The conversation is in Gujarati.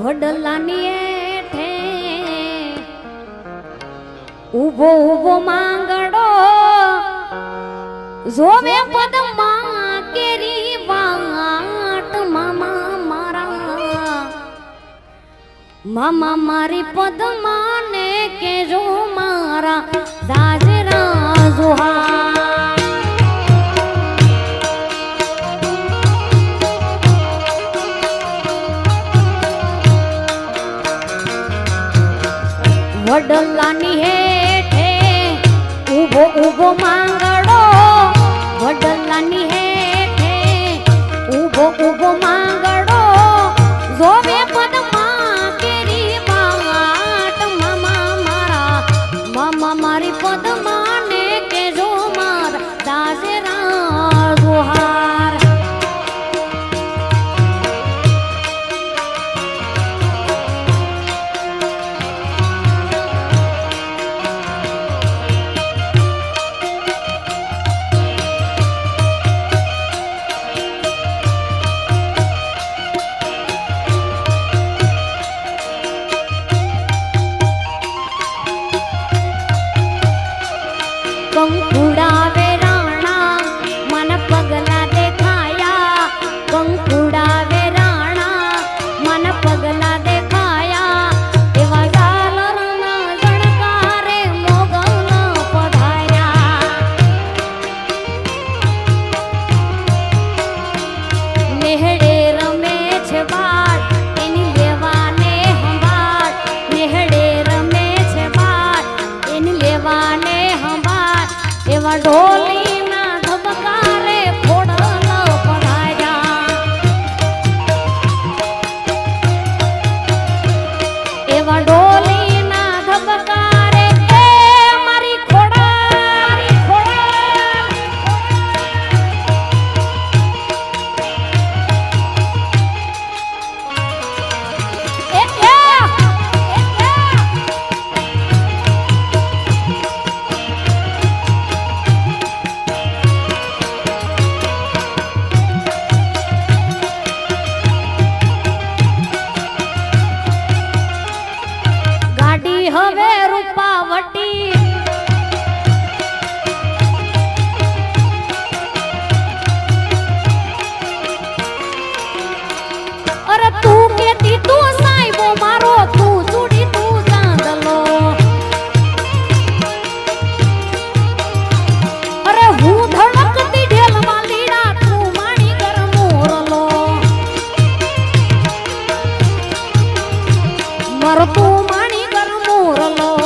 વડલાની એઠે ઊભો ઊભો માંગડો જોવે પદમાં કેરી વાટ. મામા મારા, મામા મારી પદમાં ને કેજો વડલાની હેઠે ઊભો ઊભો માંગડો, વડલાની હેઠે ઊભો ઊભો માંગડો, જોવે પદમાં કેરી વાટ મામા મારા, મામા મારી પદમાં ને કેજો મારા દાસરા சங்கம் கூடாத એવા ઢોલીના 合肥。Oh, no.